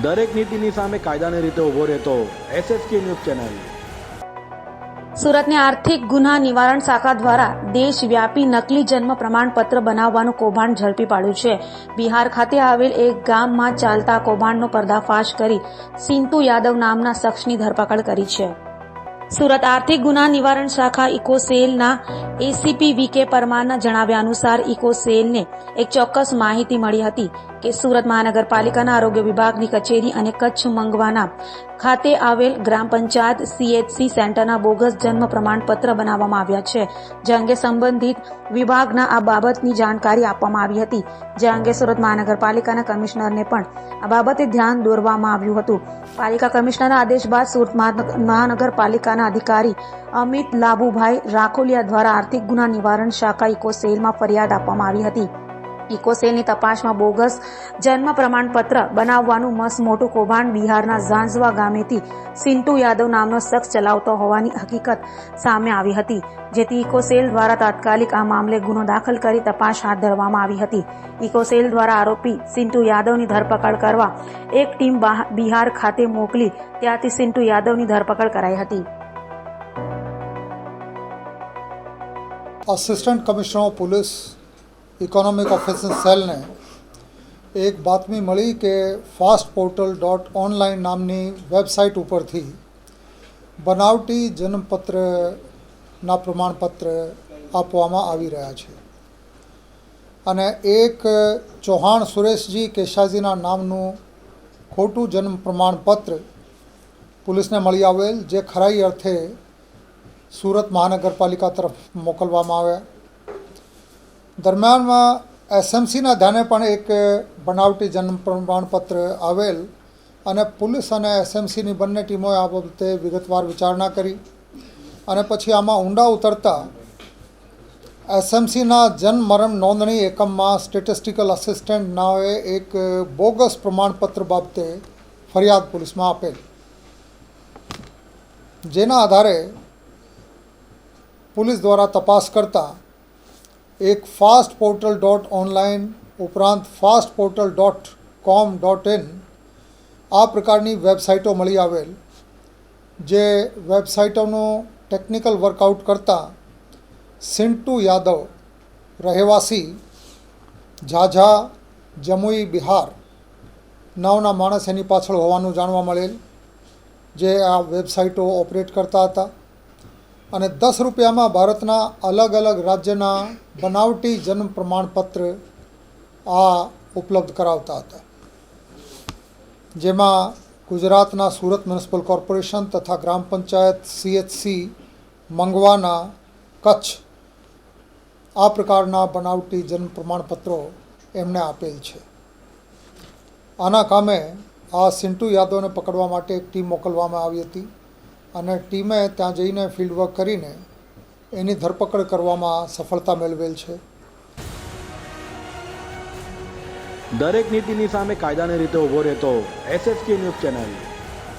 દરેક નીતિની સામે કાયદાની રીતે ઊભો રહેતો એસએસકે ન્યૂઝ ચેનલ. સુરતની આર્થિક ગુના નિવારણ શાખા દ્વારા દેશવ્યાપી નકલી જન્મ પ્રમાણપત્ર બનાવવાનું કૌભાંડ ઝડપી પાડ્યું છે. બિહાર ખાતે આવેલ એક ગામમાં ચાલતા કૌભાંડનો પર્દાફાશ કરી સિંતુ યાદવ નામના શખ્સની ધરપકડ કરી છે. સુરત આર્થિક ગુના નિવારણ શાખા ઇકોસેલના એસીપી વીકે પરમારના જણાવ્યા અનુસાર ઇકોસેલને એક ચોક્કસ માહિતી મળી હતી કે સુરત મહાનગરપાલિકાના આરોગ્ય વિભાગની કચેરી અને કચ્છ મંગવાના ખાતે આવેલ ગ્રામ પંચાયત સીએચસી સેન્ટરના બોગસ જન્મ પ્રમાણપત્ર બનાવવામાં આવ્યા છે, જે અંગે સંબંધિત વિભાગના આ બાબતની જાણકારી આપવામાં આવી હતી. જે અંગે સુરત મહાનગરપાલિકાના કમિશનરને પણ આ બાબતે ધ્યાન દોરવામાં આવ્યું હતું. પાલિકા કમિશનરના આદેશ બાદ સુરત મહાનગ- મહાનગરપાલિકાના અધિકારી અમિત લાભુભાઈ રાખોલિયા દ્વારા આર્થિક ગુના નિવારણ શાખા ઇકોસેલમાં ફરિયાદ આપવામાં આવી હતી. ઇકોસેલની તપાસમાં બોગસ જન્મ પ્રમાણપત્ર બનાવવાનું મસ્ત મોટું કૌભાંડ બિહારના ઝાંઝવા ગામેથી સિન્ટુ યાદવ નામનો શખ્સ ચલાવતો હોવાની હકીકત સામે આવી હતી, જેથી ઇકોસેલ દ્વારા તાત્કાલિક આ મામલે ગુનો દાખલ કરી તપાસ હાથ ધરવામાં આવી હતી. ઇકોસેલ દ્વારા આરોપી સિન્ટુ યાદવની ધરપકડ કરવા એક ટીમ બિહાર ખાતે મોકલી ત્યાંથી સિન્ટુ યાદવની ધરપકડ કરાઈ હતી. Assistant commissioner of police economic officer સેલને એક બાતમી મળી કે ફાસ્ટ પોર્ટલ ડોટ ઓનલાઈન નામની વેબસાઇટ ઉપરથી બનાવટી જન્મપત્રના પ્રમાણપત્ર આપવામાં આવી રહ્યા છે અને એક ચૌહાણ સુરેશજી કેશાજીના નામનું ખોટું જન્મ પ્રમાણપત્ર પોલીસને મળી આવેલ જે ખરાઈ અર્થે સુરત મહાનગરપાલિકા તરફ મોકલવામાં આવ્યા દરમિયાનમાં એસએમસીના ધ્યાને પણ એક બનાવટી જન્મ પ્રમાણપત્ર આવેલ અને પોલીસ અને એસએમસીની બંને ટીમોએ આ બાબતે વિગતવાર વિચારણા કરી અને પછી આમાં ઊંડા ઉતરતા એસએમસીના જન્મ મરણ નોંધણી એકમમાં સ્ટેટિસ્ટિકલ અસિસ્ટન્ટ નાવે એક બોગસ પ્રમાણપત્ર બાબતે ફરિયાદ પોલીસમાં આપેલ. જેના આધારે પોલીસ દ્વારા તપાસ કરતા એક ફાસ્ટ પોર્ટલ ડોટ ઓનલાઈન ઉપરાંત fast portal dot com dot in આ પ્રકારની વેબસાઇટો મળી આવેલ, જે વેબસાઇટોનું ટેકનિકલ વર્કઆઉટ કરતાં સિન્ટુ યાદવ, રહેવાસી, ઝાઝા, જમુઈ, બિહાર નામના માણસ એની પાછળ હોવાનું જાણવા મળેલ, જે આ વેબસાઇટો ઓપરેટ કરતા હતા. અને દસ રૂપિયામાં ભારતના અલગ અલગ રાજ્યના બનાવટી જન્મ પ્રમાણપત્ર આ ઉપલબ્ધ કરાવતા હતા. જેમાં ગુજરાતના સુરત મ્યુનિસિપલ કોર્પોરેશન તથા ગ્રામ પંચાયત સીએચસી મંગવાના કચ્છ આ પ્રકારના બનાવટી જન્મ પ્રમાણપત્રો એમને આપેલ છે. આના કામે આ સિન્ટુ યાદવને પકડવા માટે એક ટીમ મોકલવામાં આવી હતી. અને ટીમે ત્યાં જઈને ફિલ્ડ વર્ક કરીને એની ધરપકડ કરવામાં સફળતા મેળવેલ છે. દરેક નીતિની સામે કાયદાની રીતે ઊભો રહેતો એસએસકે ન્યૂઝ ચેનલ